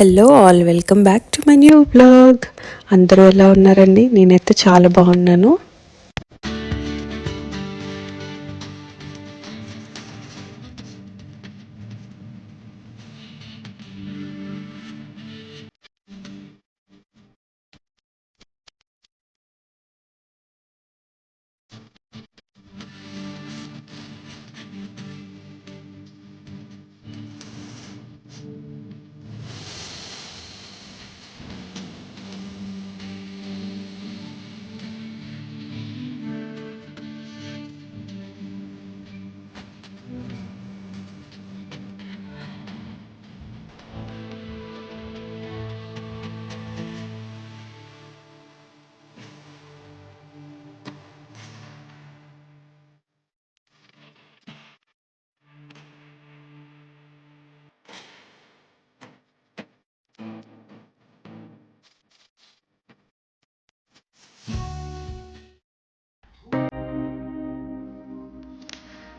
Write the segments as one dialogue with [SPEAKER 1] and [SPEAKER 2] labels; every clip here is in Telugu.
[SPEAKER 1] Hello all welcome back to my new blog అందరూ ఎలా ఉన్నారండి? నేనైతే చాలా బాగున్నాను.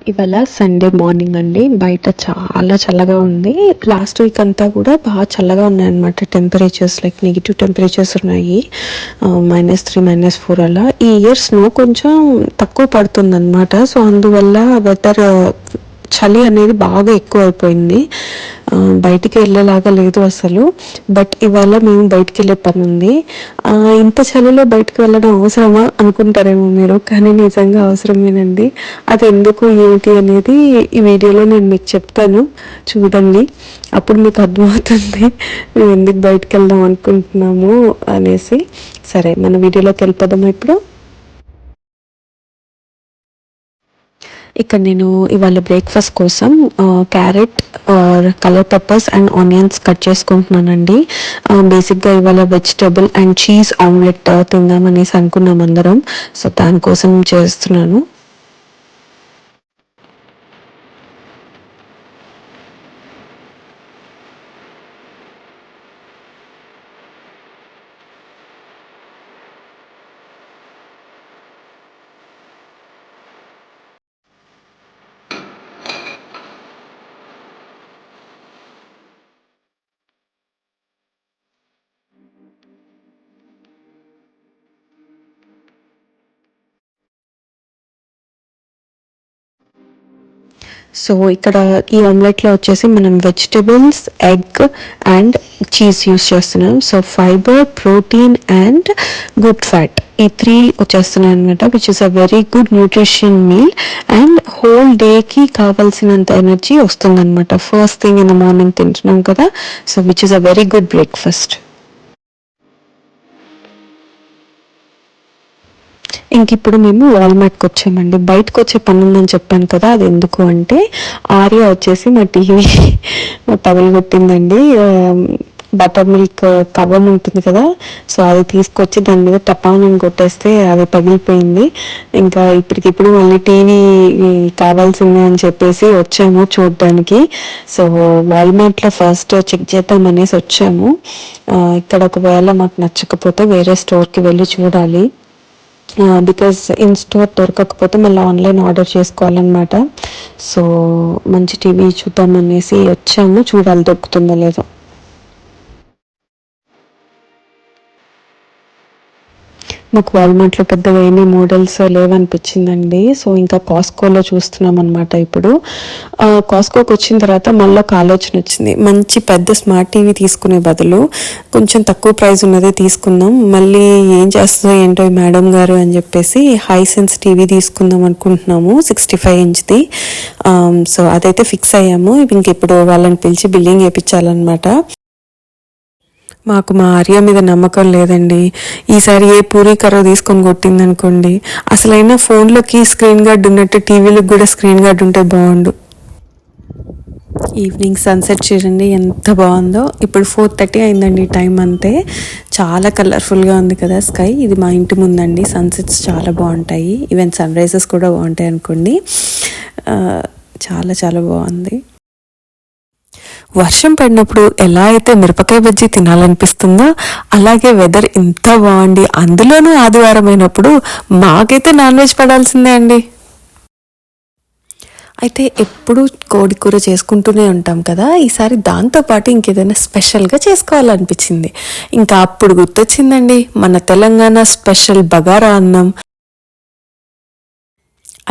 [SPEAKER 1] ఇవాళ సండే మార్నింగ్ అండి. బయట చాలా చల్లగా ఉంది. లాస్ట్ వీక్ అంతా కూడా బాగా చల్లగా ఉన్నాయి అనమాట టెంపరేచర్స్ లైక్ నెగిటివ్ టెంపరేచర్స్ ఉన్నాయి మైనస్ త్రీ మైనస్ ఫోర్ అలా. ఈ ఇయర్ స్నో కొంచెం తక్కువ పడుతుంది అనమాట సో అందువల్ల వెదర్ చలి అనేది బాగా ఎక్కువ అయిపోయింది బయటికి వెళ్ళేలాగా లేదు అసలు. బట్ ఇవాళ మేము బయటికి వెళ్ళే పని ఉంది. ఇంత చలిలో బయటికి వెళ్ళడం అవసరమా అనుకుంటారేమో మీరు కానీ నిజంగా అవసరమేనండి. అది ఎందుకు ఏమిటి అనేది ఈ వీడియోలో నేను మీకు చెప్తాను. చూడండి అప్పుడు మీకు అర్థమవుతుంది మేము ఎందుకు బయటికి వెళ్దాం అనుకుంటున్నాము అనేసి. సరే మన వీడియోలోకి వెళ్ళిపోదాం ఇప్పుడు? ఇక్కడ నేను ఇవాళ బ్రేక్ఫాస్ట్ కోసం carrot colour peppers and onions cut చేసుకుంటున్నానండి. బేసిక్గా ఇవాళ వెజిటబుల్ అండ్ చీజ్ ఆమ్లెట్ తిందామనేసి అనుకున్నాం అందరం. సో దానికోసం చేస్తున్నాను. సో ఇక్కడ ఈ ఆమ్లెట్లో వచ్చేసి మనం vegetables egg and cheese use చేస్తున్నాం. So fibre protein and good fat ఈ త్రీ వచ్చేస్తున్నాయి అనమాట which is a very good nutrition meal and whole డేకి కావాల్సినంత ఎనర్జీ వస్తుందన్నమాట. First thing in the morning తింటున్నాం కదా. So which is a very good breakfast ఇంక ఇప్పుడు మేము వాల్మార్ట్కి వచ్చామండి. బయటకు వచ్చే పని ఉందని చెప్పాను కదా అది ఎందుకు అంటే ఆర్య వచ్చేసి మా టీవీ పగలగొట్టిందండి బటర్ మిల్క్ కబం ఉంటుంది కదా సో అది తీసుకొచ్చి దాని మీద టపానం కొట్టేస్తే అది పగిలిపోయింది. ఇంకా ఇప్పటికిప్పుడు మళ్ళీ టీవీ కావాల్సిందే అని చెప్పేసి వచ్చాము చూడడానికి. సో వాల్మార్ట్లో ఫస్ట్ చెక్ చేద్దాం అనేసి వచ్చాము. ఇక్కడ ఒకవేళ మాకు నచ్చకపోతే వేరే స్టోర్కి వెళ్ళి చూడాలి. బికాస్ ఇన్ స్టోర్ దొరకకపోతే మళ్ళీ ఆన్లైన్ ఆర్డర్ చేసుకోవాలన్నమాట. సో మంచి టీవీ చూద్దామనేసి వచ్చాము. చూడాలి దొరుకుతుందో లేదో. మాకు వాల్మార్ట్లో పెద్దగా ఏమీ మోడల్స్ లేవనిపించిందండి. సో ఇంకా కాస్కోలో చూస్తున్నాం అనమాట ఇప్పుడు కాస్కోకి వచ్చిన తర్వాత మళ్ళీ ఒక ఆలోచన వచ్చింది. మంచి పెద్ద స్మార్ట్ టీవీ తీసుకునే బదులు కొంచెం తక్కువ ప్రైస్ ఉన్నదే తీసుకుందాం. మళ్ళీ ఏం చేస్తుందో ఏంటో మేడం గారు అని చెప్పేసి హై సెన్స్ టీవీ తీసుకుందాం అనుకుంటున్నాము సిక్స్టీ ఫైవ్ ఇంచ్ది సో అదైతే ఫిక్స్ అయ్యాము. ఇంక ఇప్పుడు వాళ్ళని పిలిచి బిల్లింగ్ వేయించాలన్నమాట మాకు మా ఆర్య మీద నమ్మకం లేదండి. ఈసారి ఏ పూరి కర్ర తీసుకొని కొట్టింది అనుకోండి అసలైనా ఫోన్లోకి స్క్రీన్ గార్డ్ ఉన్నట్టు టీవీలకు కూడా స్క్రీన్ గార్డ్ ఉంటే బాగుండు. ఈవినింగ్ సన్సెట్ చూడండి ఎంత బాగుందో. ఇప్పుడు ఫోర్ థర్టీ అయిందండి టైం అంతే. చాలా కలర్ఫుల్గా ఉంది కదా స్కై. ఇది మా ఇంటి ముందండి. సన్సెట్స్ చాలా బాగుంటాయి. ఈవెన్ సన్ రైజెస్ కూడా బాగుంటాయి అనుకోండి. చాలా చాలా బాగుంది. వర్షం పడినప్పుడు ఎలా అయితే మిరపకాయ బజ్జీ తినాలనిపిస్తుందో అలాగే వెదర్ ఇంత బాగుండి అందులోనూ ఆదివారం అయినప్పుడు మాకైతే నాన్ వెజ్ పడాల్సిందే అండి. అయితే ఎప్పుడు కోడి కూర చేసుకుంటూనే ఉంటాం కదా ఈసారి దాంతోపాటు ఇంకేదైనా స్పెషల్గా చేసుకోవాలనిపించింది. ఇంకా అప్పుడు గుర్తొచ్చిందండి మన తెలంగాణ స్పెషల్ బగారా అన్నం.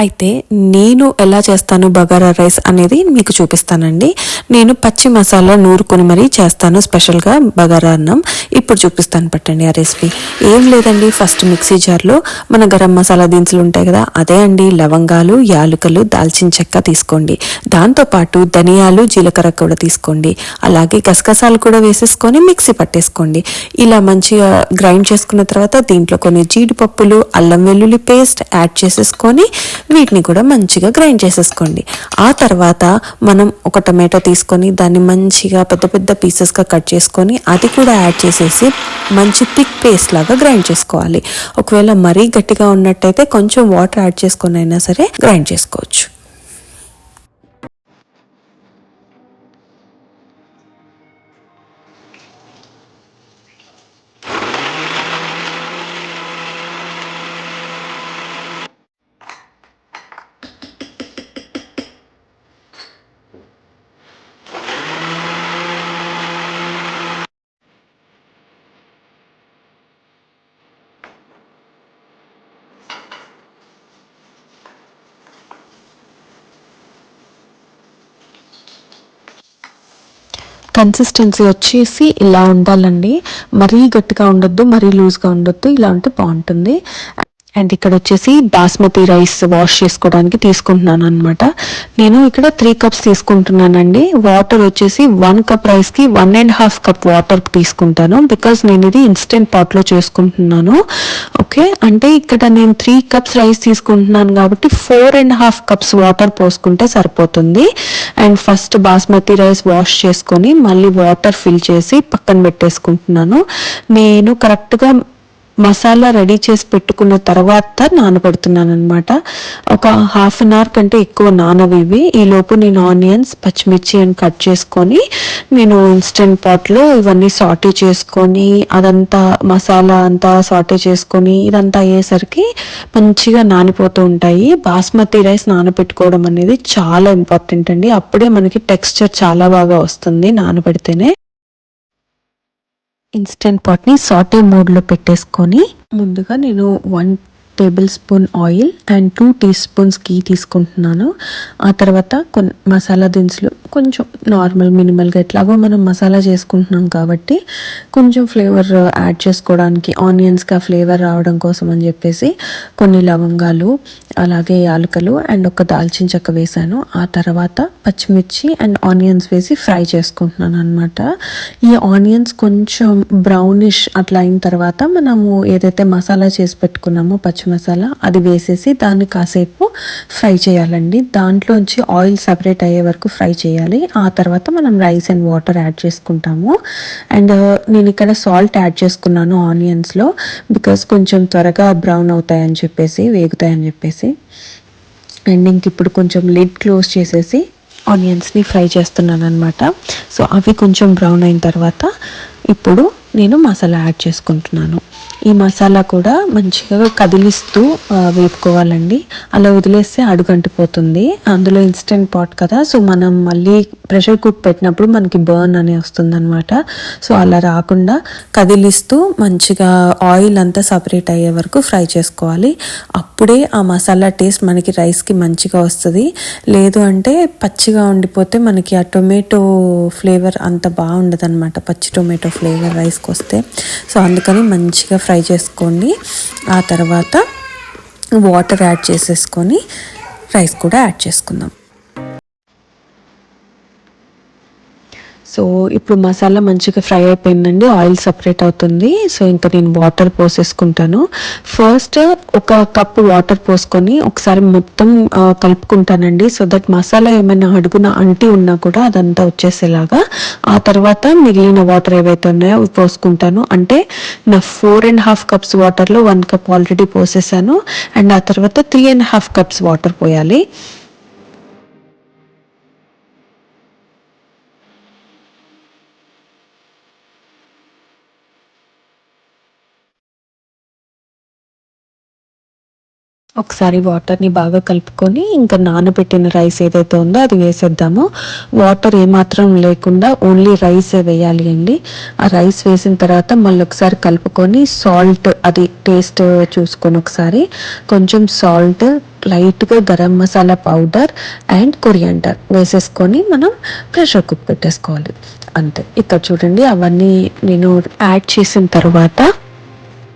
[SPEAKER 1] అయితే నేను ఎలా చేస్తాను బగారా రైస్ అనేది మీకు చూపిస్తానండి. నేను పచ్చి మసాలా నూరుకొని మరీ చేస్తాను స్పెషల్గా బగారా అన్నం. ఇప్పుడు చూపిస్తాను పట్టండి ఆ రెసిపీ. ఏం లేదండి ఫస్ట్ మిక్సీ జార్లో మన గరం మసాలా దినుసులు ఉంటాయి కదా అదే అండి. లవంగాలు యాలకులు దాల్చిన చెక్క తీసుకోండి. దాంతోపాటు ధనియాలు జీలకర్ర కూడా తీసుకోండి. అలాగే గసగసాలు కూడా వేసేసుకొని మిక్సీ పట్టేసుకోండి. ఇలా మంచిగా గ్రైండ్ చేసుకున్న తర్వాత దీంట్లో కొన్ని జీడిపప్పులు అల్లం వెల్లుల్లి పేస్ట్ యాడ్ చేసేసుకొని వీటిని కూడా మంచిగా గ్రైండ్ చేసేసుకోండి. ఆ తర్వాత మనం ఒక టమాటో తీసుకొని దాన్ని మంచిగా పెద్ద పెద్ద పీసెస్గా కట్ చేసుకొని అది కూడా యాడ్ చేసేసి మంచి థిక్ పేస్ట్ లాగా గ్రైండ్ చేసుకోవాలి. ఒకవేళ మరీ గట్టిగా ఉన్నట్టయితే కొంచెం వాటర్ యాడ్ చేసుకొని అయినా సరే గ్రైండ్ చేసుకోవచ్చు. కన్సిస్టెన్సీ వచ్చేసి ఇలా ఉండాలండి. మరీ గట్టిగా ఉండొద్దు మరీ లూజ్గా ఉండొద్దు. ఇలా ఉంటే బాగుంటుంది. అండ్ ఇక్కడ వచ్చేసి బాస్మతి రైస్ వాష్ చేసుకోవడానికి తీసుకుంటున్నాను అనమాట నేను ఇక్కడ త్రీ కప్స్ తీసుకుంటున్నానండి. వాటర్ వచ్చేసి వన్ కప్ రైస్కి one and half cup water తీసుకుంటాను. బికాస్ నేను ఇది ఇన్స్టెంట్ పాట్లో చేసుకుంటున్నాను. ఓకే? అంటే ఇక్కడ నేను త్రీ కప్స్ రైస్ తీసుకుంటున్నాను కాబట్టి four and half cups water పోసుకుంటే సరిపోతుంది. And first basmati rice wash చేసుకొని మళ్ళీ వాటర్ ఫిల్ చేసి పక్కన పెట్టేసుకుంటున్నాను. నేను కరెక్ట్గా మసాలా రెడీ చేసి పెట్టుకున్న తర్వాత నానబెడుతున్నాను అనమాట ఒక హాఫ్ అన్ అవర్ కంటే ఎక్కువ నానవి ఇవి ఈ లోపు నేను ఆనియన్స్ పచ్చిమిర్చి అని కట్ చేసుకొని నేను ఇన్స్టెంట్ పాట్లో ఇవన్నీ సాటే చేసుకొని అదంతా మసాలా అంతా సాటే చేసుకొని ఇదంతా అయ్యేసరికి మంచిగా నానిపోతూ ఉంటాయి. బాస్మతి రైస్ నానబెట్టుకోవడం అనేది చాలా ఇంపార్టెంట్ అండి. అప్పుడే మనకి టెక్స్చర్ చాలా బాగా వస్తుంది నానబెడితేనే. ఇన్స్టెంట్ పాట్ని సాటే మోడ్లో పెట్టేసుకొని ముందుగా నేను one tablespoon oil and two teaspoons ghee తీసుకుంటున్నాను. ఆ తర్వాత కొన్ని మసాలా దినుసులు కొంచెం నార్మల్ మినిమల్గా ఎట్లాగో మనం మసాలా చేసుకుంటున్నాం కాబట్టి కొంచెం ఫ్లేవర్ యాడ్ చేసుకోవడానికి ఆనియన్స్గా ఫ్లేవర్ రావడం కోసం అని చెప్పేసి కొన్ని లవంగాలు అలాగే యాలకలు అండ్ ఒక దాల్చిన చెక్క వేసాను. ఆ తర్వాత పచ్చిమిర్చి అండ్ ఆనియన్స్ వేసి ఫ్రై చేసుకుంటున్నాను అనమాట ఈ ఆనియన్స్ కొంచెం బ్రౌనిష్ అట్లా అయిన తర్వాత మనము ఏదైతే మసాలా చేసి పెట్టుకున్నామో పచ్చిమిర్చి మసాలా అది వేసేసి దాన్ని కాసేపు ఫ్రై చేయాలండి. దాంట్లోంచి ఆయిల్ సపరేట్ అయ్యే వరకు ఫ్రై చేయాలి. ఆ తర్వాత మనం రైస్ అండ్ వాటర్ యాడ్ చేసుకుంటాము. అండ్ uh, నేను ఇక్కడ సాల్ట్ యాడ్ చేసుకున్నాను ఆనియన్స్లో బికాస్ కొంచెం త్వరగా బ్రౌన్ అవుతాయని చెప్పేసి వేగుతాయని చెప్పేసి. అండ్ ఇంక ఇప్పుడు కొంచెం లిడ్ క్లోజ్ చేసేసి ఆనియన్స్ని ఫ్రై చేస్తున్నాను అనమాట సో అవి కొంచెం బ్రౌన్ అయిన తర్వాత ఇప్పుడు నేను మసాలా యాడ్ చేసుకుంటున్నాను. ఈ మసాలా కూడా మంచిగా కదిలిస్తూ వేపుకోవాలండి. అలా వదిలేస్తే అడుగంటిపోతుంది. అందులో ఇన్స్టెంట్ పాట్ కదా. సో మనం మళ్ళీ ప్రెషర్ కుక్ పెట్టినప్పుడు మనకి బర్న్ అని వస్తుందన్నమాట. సో అలా రాకుండా కదిలిస్తూ మంచిగా ఆయిల్ అంతా సపరేట్ అయ్యే వరకు ఫ్రై చేసుకోవాలి. అప్పుడే ఆ మసాలా టేస్ట్ మనకి రైస్కి మంచిగా వస్తుంది. లేదు అంటే పచ్చిగా ఉండిపోతే మనకి ఆ టొమాటో ఫ్లేవర్ అంత బాగుండదు అనమాట పచ్చి టొమాటో ఫ్లేవర్ రైస్ వస్తే సో అందుకని మంచిగా ఫ్రై చేసుకోండి. ఆ తర్వాత వాటర్ యాడ్ చేసేసుకొని రైస్ కూడా యాడ్ చేసుకుందాం. సో ఇప్పుడు మసాలా మంచిగా ఫ్రై అయిపోయిందండి ఆయిల్ సపరేట్ అవుతుంది. సో ఇంకా నేను వాటర్ పోసేసుకుంటాను. ఫస్ట్ ఒక కప్ వాటర్ పోసుకొని ఒకసారి మొత్తం కలుపుకుంటానండి. సో దట్ మసాలా ఏమైనా అడుగున అంటి ఉన్నా కూడా అదంతా వచ్చేసేలాగా. ఆ తర్వాత మిగిలిన వాటర్ ఏవైతే ఉన్నాయో అవి పోసుకుంటాను. అంటే నా ఫోర్ అండ్ హాఫ్ కప్స్ వాటర్లో వన్ కప్ ఆల్రెడీ పోసేసాను. అండ్ ఆ తర్వాత three and half cups water పోయాలి. ఒకసారి వాటర్ని బాగా కలుపుకొని ఇంకా నానబెట్టిన రైస్ ఏదైతే ఉందో అది వేసేద్దాము. వాటర్ ఏమాత్రం లేకుండా ఓన్లీ రైసే వేయాలి అండి. ఆ రైస్ వేసిన తర్వాత మళ్ళీ ఒకసారి కలుపుకొని సాల్ట్ అది టేస్ట్ చూసుకొని ఒకసారి. కొంచెం సాల్ట్ లైట్గా garam masala powder and coriander వేసేసుకొని మనం ప్రెషర్ కుక్ పెట్టేసుకోవాలి. అంతే. ఇక్కడ చూడండి అవన్నీ నేను యాడ్ చేసిన తర్వాత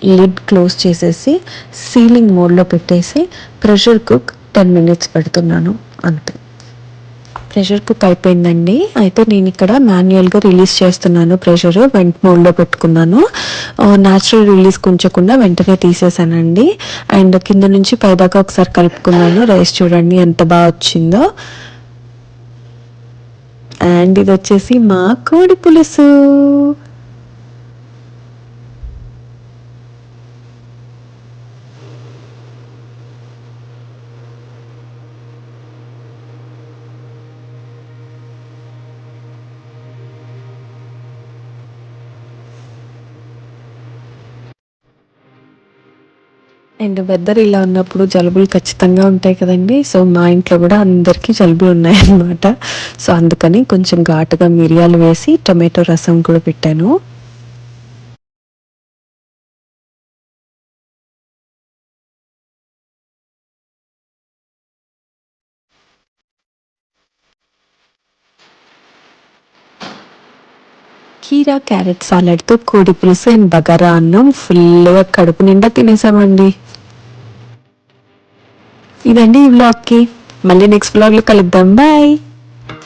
[SPEAKER 1] లిడ్ క్లోజ్ చేసేసి సీలింగ్ మోడ్లో పెట్టేసి ప్రెషర్ కుక్ టెన్ మినిట్స్ పెడుతున్నాను అంతే. ప్రెషర్ కుక్ అయిపోయిందండి. అయితే నేను ఇక్కడ మాన్యువల్గా రిలీజ్ చేస్తున్నాను ప్రెషర్ వెంట్ మోడ్లో పెట్టుకున్నాను. న్యాచురల్ రిలీజ్ ఉంచకుండా వెంటనే తీసేసానండి. అండ్ కింద నుంచి పైదాకా ఒకసారి కలుపుకున్నాను. రైస్ చూడండి ఎంత బాగా వచ్చిందో. అండ్ ఇది వచ్చేసి మా కోడి పులుసు. అండ్ వెదర్ ఇలా ఉన్నప్పుడు జలుబులు ఖచ్చితంగా ఉంటాయి కదండి. సో మా ఇంట్లో కూడా అందరికీ జలుబులు ఉన్నాయన్నమాట. సో అందుకని కొంచెం ఘాటుగా మిరియాలు వేసి టొమాటో రసం కూడా పెట్టాను. కీరా క్యారెట్ సాలడ్తో కోడి పులుసు అండ్ బగారా అన్నం ఫుల్గా కడుపు నిండా తినేసామండి. ఇదండి ఈ బ్లాగ్కి మళ్ళీ నెక్స్ట్ బ్లాగ్లో కలుద్దాం. బాయ్